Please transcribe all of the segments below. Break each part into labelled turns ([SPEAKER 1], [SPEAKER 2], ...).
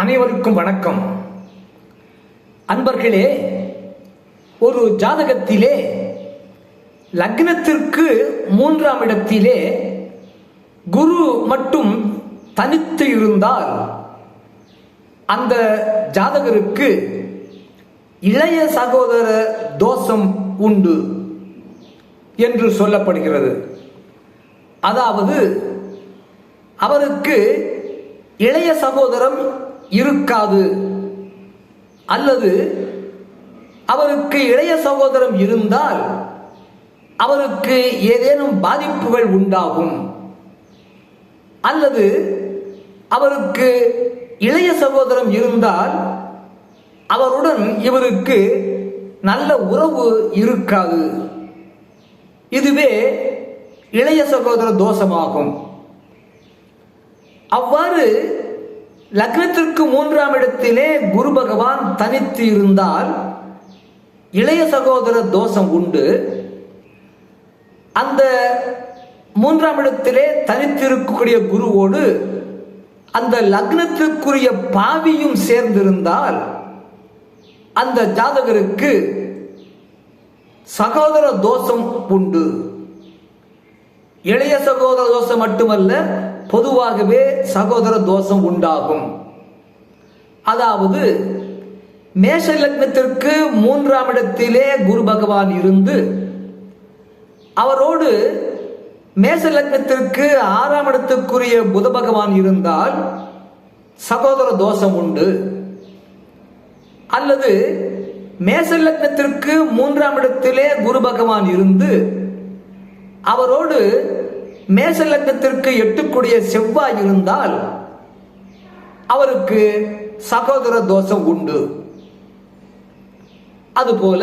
[SPEAKER 1] அனைவருக்கும் வணக்கம். அன்பர்களே ஒரு ஜாதகத்திலே லக்னத்திற்கு மூன்றாம் இடத்திலே குரு மட்டும் தனித்து இருந்தால் அந்த ஜாதகருக்கு இளைய சகோதர தோஷம் உண்டு என்று சொல்லப்படுகிறது. அதாவது அவருக்கு இளைய சகோதரம் இருக்காது. அல்லது அவருக்கு இளைய சகோதரம் இருந்தால் அவருக்கு ஏதேனும் பாதிப்புகள் உண்டாகும். அல்லது அவருக்கு இளைய சகோதரம் இருந்தால் அவருடன் இவருக்கு நல்ல உறவு இருக்காது. இதுவே இளைய சகோதர தோஷமாகும். அவ்வாறு லக்னத்திற்கு மூன்றாம் இடத்திலே குரு பகவான் தனித்து இருந்தால் இளைய சகோதர தோஷம் உண்டு. அந்த மூன்றாம் இடத்திலே தனித்திருக்கக்கூடிய குருவோடு அந்த லக்னத்திற்குரிய பாவியும் சேர்ந்திருந்தால் அந்த ஜாதகருக்கு சகோதர தோஷம் உண்டு. இளைய சகோதர தோஷம் மட்டுமல்ல பொதுவாகவே சகோதர தோஷம் உண்டாகும். அதாவது மேஷ லக்னத்திற்கு மூன்றாம் இடத்திலே குரு பகவான் இருந்து அவரோடு மேஷ லக்னத்திற்கு ஆறாம் இடத்துக்குரிய புத பகவான் இருந்தால் சகோதர தோஷம் உண்டு. அல்லது மேச லக்னத்திற்கு மூன்றாம் இடத்திலே குரு பகவான் இருந்து அவரோடு மேச லக்னத்திற்கு எட்டுக்கூடிய செவ்வாய் இருந்தால் அவருக்கு சகோதர தோஷம் உண்டு. அதுபோல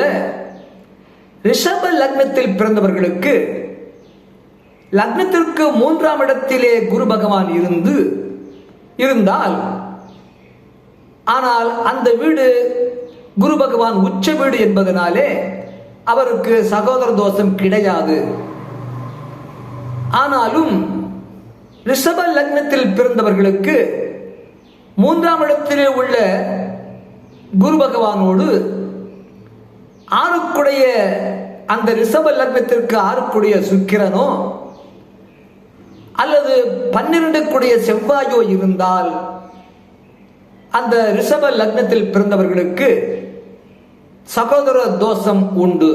[SPEAKER 1] ரிஷப லக்னத்தில் பிறந்தவர்களுக்கு லக்னத்திற்கு மூன்றாம் இடத்திலே குரு பகவான் இருந்து இருந்தால் ஆனால் அந்த வீடு குரு பகவான் உச்ச வீடு என்பதனாலே அவருக்கு சகோதர தோஷம் கிடையாது. ஆனாலும் ரிஷப லக்னத்தில் பிறந்தவர்களுக்கு மூன்றாம் இடத்திலே உள்ள குரு பகவானோடு ஆறுக்குடைய அந்த ரிஷப லக்னத்திற்கு ஆறுக்குடைய சுக்கிரனோ அல்லது பன்னிரண்டுக்குடைய செவ்வாயோ இருந்தால் அந்த ரிஷப லக்னத்தில் பிறந்தவர்களுக்கு சகோதர தோஷம் உண்டு.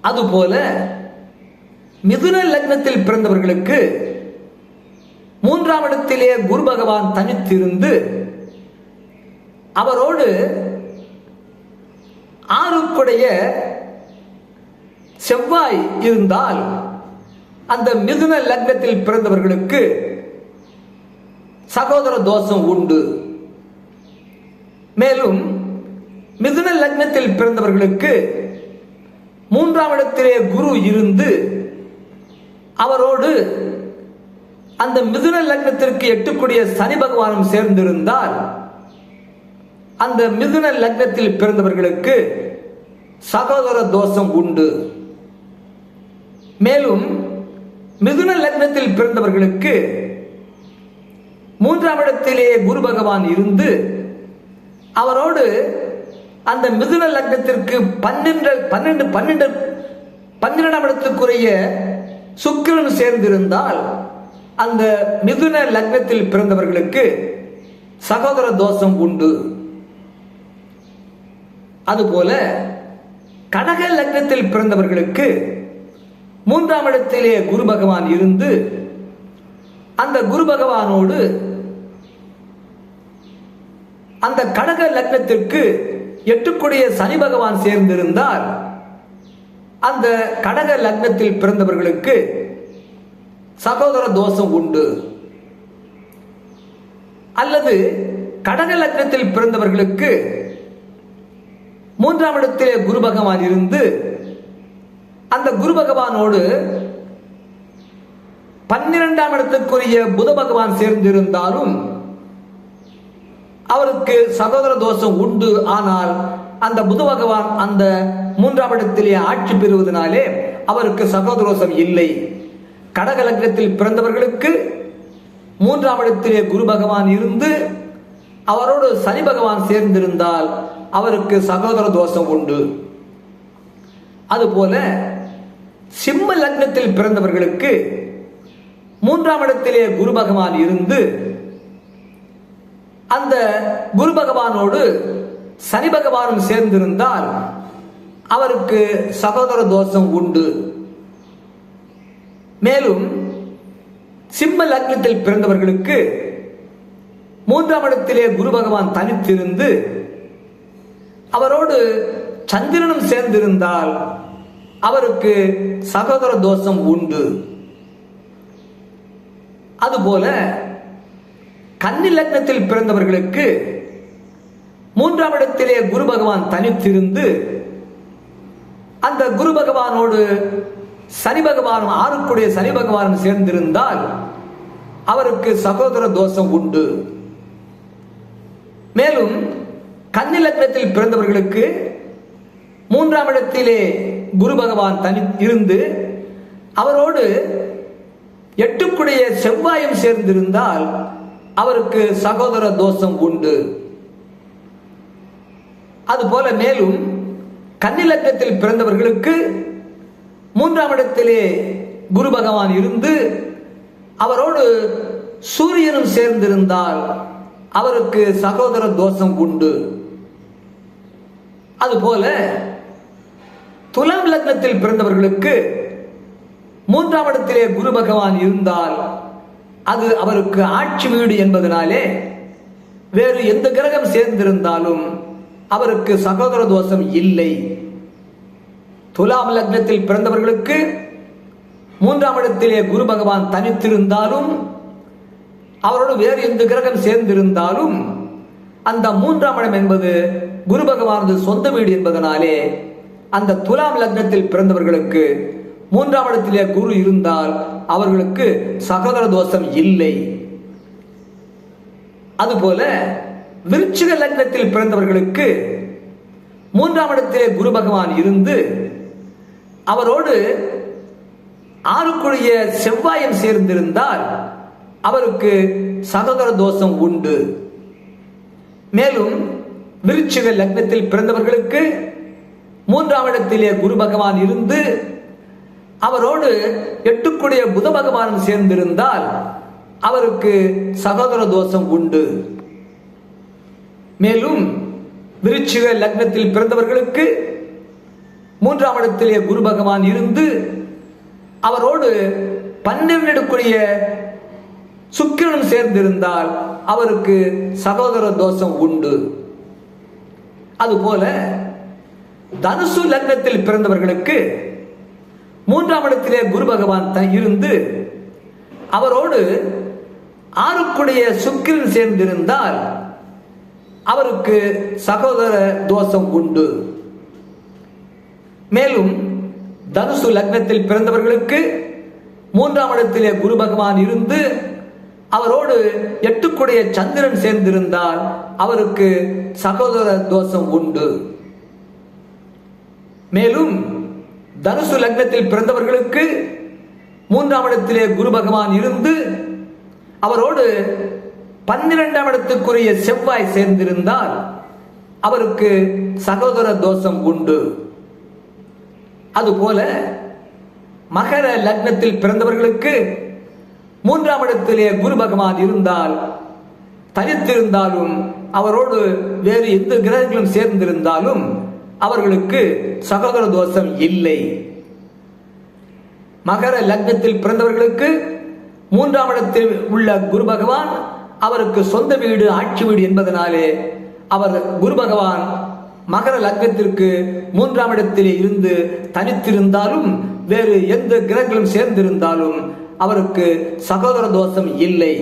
[SPEAKER 1] அதுபோல மிதுன லக்னத்தில் பிறந்தவர்களுக்கு மூன்றாம் இடத்திலே குரு பகவான் தனித்திருந்து அவரோடு ஆறுக்குடைய செவ்வாய் இருந்தால் அந்த மிதுன லக்னத்தில் பிறந்தவர்களுக்கு சகோதர தோஷம் உண்டு. மேலும் மிதுன லக்னத்தில் பிறந்தவர்களுக்கு மூன்றாம் இடத்திலே குரு இருந்து அவரோடு அந்த மிதுன லக்னத்திற்கு எட்டுக்கூடிய சனி பகவானும் சேர்ந்திருந்தால் அந்த மிதுன லக்னத்தில் பிறந்தவர்களுக்கு சகோதர தோஷம் உண்டு. மேலும் மிதுன லக்னத்தில் பிறந்தவர்களுக்கு மூன்றாம் இடத்திலே குரு பகவான் இருந்து அவரோடு அந்த மிதுன லக்னத்திற்கு பன்னெண்டு பன்னெண்டு பன்னெண்டு பன்னிரெண்டாம் இடத்துக்குரிய சுக்கிரன் சேர்ந்திருந்தால் அந்த மிதுன லக்னத்தில் பிறந்தவர்களுக்கு சகோதர தோஷம் உண்டு. அதுபோல கடக லக்னத்தில் பிறந்தவர்களுக்கு மூன்றாம் இடத்திலே குரு பகவான் இருந்து அந்த குரு பகவானோடு அந்த கடக லக்னத்திற்கு எட்டுக்குடைய சனி பகவான் சேர்ந்திருந்தால் அந்த கடக லக்னத்தில் பிறந்தவர்களுக்கு சகோதர தோஷம் உண்டு. அல்லது கடக லக்னத்தில் பிறந்தவர்களுக்கு மூன்றாம் இடத்திலே குரு பகவான் இருந்து அந்த குரு பகவானோடு பன்னிரெண்டாம் இடத்துக்குரிய புத பகவான் சேர்ந்திருந்தாலும் அவருக்கு சகோதர தோஷம் உண்டு. ஆனால் அந்த புத பகவான் அந்த மூன்றாம் இடத்திலே ஆட்சி பெறுவதனாலே அவருக்கு சகோதரோசம் இல்லை. கடகலக்கத்தில் பிறந்தவர்களுக்கு மூன்றாம் இடத்திலே குரு பகவான் இருந்து அவரோடு சனி பகவான் சேர்ந்திருந்தால் அவருக்கு சகோதர தோஷம் உண்டு. அதுபோல சிம்ம லக்னத்தில் பிறந்தவர்களுக்கு மூன்றாம் இடத்திலே குரு பகவான் இருந்து அந்த குரு பகவானோடு சனி பகவானும் சேர்ந்திருந்தால் அவருக்கு சகோதர தோஷம் உண்டு. மேலும் சிம்ம லக்னத்தில் பிறந்தவர்களுக்கு மூன்றாம் இடத்திலே குரு பகவான் தனித்திருந்து அவரோடு சந்திரனும் சேர்ந்திருந்தால் அவருக்கு சகோதர தோஷம் உண்டு. அதுபோல கன்னி லக்னத்தில் பிறந்தவர்களுக்கு மூன்றாம் இடத்திலே குரு பகவான் தனித்திருந்து அந்த குரு பகவானோடு சனி பகவானும் ஆறுக்குடைய சனி பகவானும் சேர்ந்திருந்தால் அவருக்கு சகோதர தோஷம் உண்டு. மேலும் கன்னி லக்னத்தில் பிறந்தவர்களுக்கு மூன்றாம் இடத்திலே குரு பகவான் தனி இருந்து அவரோடு எட்டுக்குடைய செவ்வாயும் சேர்ந்திருந்தால் அவருக்கு சகோதர தோஷம் உண்டு. அதுபோல மேலும் கன்னிலக்கத்தில் பிறந்தவர்களுக்கு மூன்றாம் இடத்திலே குரு பகவான் இருந்து அவரோடு சூரியனும் சேர்ந்திருந்தால் அவருக்கு சகோதர தோஷம் உண்டு. அதுபோல துலாம் லக்னத்தில் பிறந்தவர்களுக்கு மூன்றாம் இடத்திலே குரு பகவான் இருந்தால் அது அவருக்கு ஆட்சி வீடு என்பதனாலே வேறு எந்த கிரகம் சேர்ந்திருந்தாலும் அவருக்கு சகோதர தோஷம் இல்லை. துலாம் லக்னத்தில் பிறந்தவர்களுக்கு மூன்றாம் இடத்திலே குரு பகவான் தனித்திருந்தாலும் அவரோடு வேறு எந்த கிரகம் சேர்ந்திருந்தாலும் அந்த மூன்றாம் இடம் என்பது குரு பகவானது சொந்த வீடு என்பதனாலே அந்த துலாம் லக்னத்தில் பிறந்தவர்களுக்கு மூன்றாம் இடத்திலே குரு இருந்தால் அவர்களுக்கு சகோதர தோஷம் இல்லை. அதுபோல விருச்சிக லக்னத்தில் பிறந்தவர்களுக்கு மூன்றாம் இடத்திலே குரு பகவான் இருந்து அவரோடு ஆறுக்குரிய செவ்வாயம் சேர்ந்திருந்தால் அவருக்கு சகோதர தோஷம் உண்டு. மேலும் விருச்சிக லக்னத்தில் பிறந்தவர்களுக்கு மூன்றாம் இடத்திலே குரு பகவான் இருந்து அவரோடு எட்டுக்குடைய புத பகவானும் சேர்ந்திருந்தால் அவருக்கு சகோதர தோஷம் உண்டு. மேலும் விருச்சிக லக்னத்தில் பிறந்தவர்களுக்கு மூன்றாம் இடத்திலே குரு பகவான் இருந்து அவரோடு பன்னிரண்டுக்குரிய சுக்கிரனும் சேர்ந்திருந்தால் அவருக்கு சகோதர தோஷம் உண்டு. அதுபோல தனுசு லக்னத்தில் பிறந்தவர்களுக்கு மூன்றாம் இடத்திலே குரு பகவான் இருந்து அவரோடு ஆறுக்குடைய சுக்கிரன் சேர்ந்திருந்தால் அவருக்கு சகோதர தோஷம் உண்டு. மேலும் தனுசு லக்னத்தில் பிறந்தவர்களுக்கு மூன்றாம் இடத்திலே குரு பகவான் இருந்து அவரோடு எட்டுக்குடைய சந்திரன் சேர்ந்திருந்தால் அவருக்கு சகோதர தோஷம் உண்டு. மேலும் தனுசு லக்னத்தில் பிறந்தவர்களுக்கு மூன்றாம் இடத்திலே குரு பகவான் இருந்து அவரோடு பன்னிரெண்டாம் இடத்துக்குரிய செவ்வாய் சேர்ந்திருந்தால் அவருக்கு சகோதர தோஷம் உண்டு. அதுபோல மகர லக்னத்தில் பிறந்தவர்களுக்கு மூன்றாம் இடத்திலே குரு பகவான் இருந்தால் தனித்திருந்தாலும் அவரோடு வேறு எந்த கிரகங்களும் சேர்ந்திருந்தாலும் அவர்களுக்கு சகோதர தோஷம் இல்லை. மகர லக்னத்தில் பிறந்தவர்களுக்கு மூன்றாம் இடத்தில் உள்ள குரு பகவான் அவருக்கு சொந்த வீடு ஆட்சி வீடு என்பதனாலே அவர் குரு பகவான் மகர லக்னத்திற்கு மூன்றாம் இடத்திலே இருந்து தனித்திருந்தாலும் வேறு எந்த கிரகங்களும் சேர்ந்திருந்தாலும் அவருக்கு சகோதர தோஷம் இல்லை.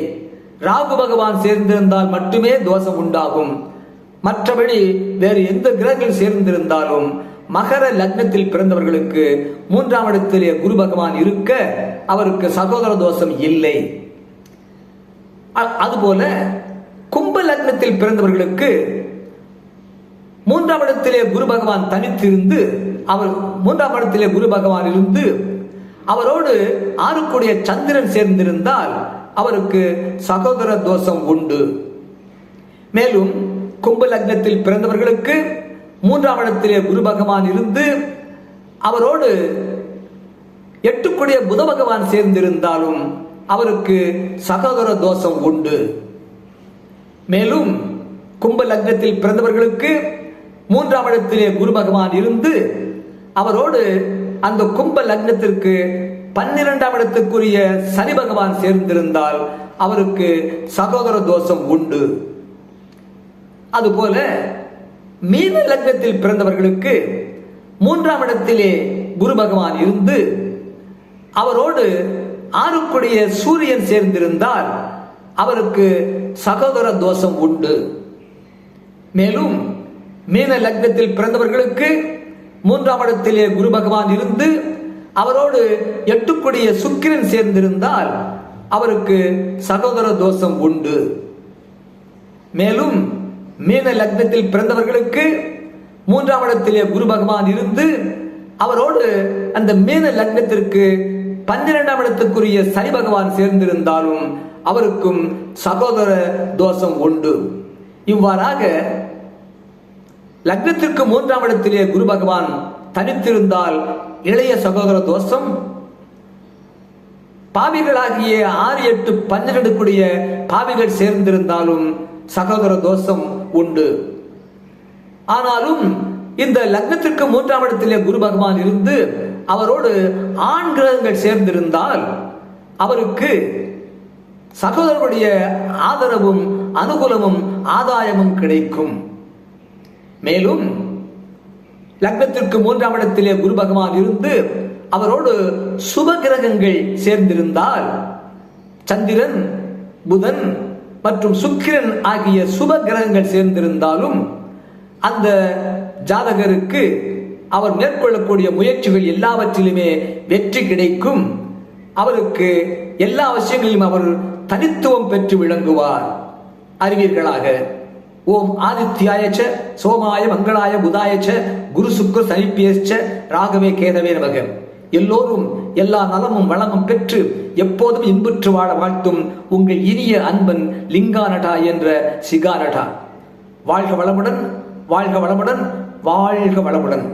[SPEAKER 1] ராகு பகவான் சேர்ந்திருந்தால் மட்டுமே தோஷம் உண்டாகும். மற்றபடி வேறு எந்த கிரகங்கள் சேர்ந்திருந்தாலும் மகர லக்னத்தில் பிறந்தவர்களுக்கு மூன்றாம் இடத்திலே குரு பகவான் இருக்க அவருக்கு சகோதர தோஷம் இல்லை. அதுபோல கும்ப லக்னத்தில் பிறந்தவர்களுக்கு மூன்றாம் இடத்திலே குரு பகவான் தனித்திருந்து அவர் மூன்றாம் இடத்திலே குரு பகவான் இருந்து அவரோடு ஆறுக்குடைய சந்திரன் சேர்ந்திருந்தால் அவருக்கு சகோதர தோஷம் உண்டு. மேலும் கும்ப லக்னத்தில் பிறந்தவர்களுக்கு மூன்றாம் இடத்திலே குரு பகவான் இருந்து அவரோடு எட்டுக்குடைய புத பகவான் சேர்ந்திருந்தாலும் அவருக்கு சகோதர தோஷம் உண்டு. மேலும் கும்ப லக்னத்தில் பிறந்தவர்களுக்கு மூன்றாம் இடத்திலே குரு பகவான் இருந்து அவரோடு அந்த கும்ப லக்னத்திற்கு பன்னிரெண்டாம் இடத்துக்குரிய சனி பகவான் சேர்ந்திருந்தால் அவருக்கு சகோதர தோஷம் உண்டு. அதுபோல மீன லக்னத்தில் பிறந்தவர்களுக்கு மூன்றாம் இடத்திலே குரு பகவான் இருந்து அவரோடு ஆறுக்குடைய சூரியன் சேர்ந்திருந்தால் அவருக்கு சகோதர தோஷம் உண்டு. மேலும் மீன லக்னத்தில் பிறந்தவர்களுக்கு மூன்றாம் இடத்திலே குரு பகவான் இருந்து அவரோடு எட்டுக்குடிய சுக்கிரன் சேர்ந்திருந்தால் அவருக்கு சகோதர தோஷம் உண்டு. மேலும் மீன லக்னத்தில் பிறந்தவர்களுக்கு மூன்றாம் இடத்திலே குரு பகவான் இருந்து அவரோடு அந்த மீன லக்னத்திற்கு பன்னிரெண்டாம் இடத்துக்குரிய சனி பகவான் சேர்ந்திருந்தாலும் அவருக்கும் சகோதர தோஷம் உண்டு. இவ்வாறாக லக்னத்திற்கு மூன்றாம் இடத்திலே குரு பகவான் தனித்திருந்தால் இளைய சகோதர தோஷம். பாவிகளாகிய ஆறு எட்டு பன்னிரண்டுக்குரிய பாவிகள் சேர்ந்திருந்தாலும் சகோதர தோஷம் உண்டு. ஆனாலும் இந்த லக்னத்திற்கு மூன்றாம் இடத்திலே குரு பகவான் இருந்து அவரோடு ஆண் கிரகங்கள் சேர்ந்திருந்தால் அவருக்கு சகோதரருடைய ஆதரவும் அனுகூலமும் ஆதாயமும் கிடைக்கும். மேலும் லக்னத்திற்கு மூன்றாம் இடத்திலே குரு பகவான் இருந்து அவரோடு சுப கிரகங்கள் சேர்ந்திருந்தால் சந்திரன் புதன் மற்றும் சுக்கிரன் ஆகிய சுப கிரகங்கள் சேர்ந்திருந்தாலும் அந்த ஜாதகருக்கு அவர் மேற்கொள்ளக்கூடிய முயற்சிகள் எல்லாவற்றிலுமே வெற்றி கிடைக்கும். அவருக்கு எல்லா விஷயங்களிலும் அவர் தனித்துவம் பெற்று விளங்குவார். அறிவீர்களாக. ஓம் ஆதித்யாயச்ச சோமாய மங்களாய புதாயச்ச குரு சுக்ர சனிப்பியச்ச ராகவே கேதவே நமக. எல்லோரும் எல்லா நலமும் வளமும் பெற்று எப்போதும் இன்புற்று வாழ வாழ்த்தும் உங்கள் இனிய அன்பன் லிங்கானடா என்ற சிகானடா வாழ்க வளமுடன் வாழ்க வளமுடன் வாழ்க வளமுடன்.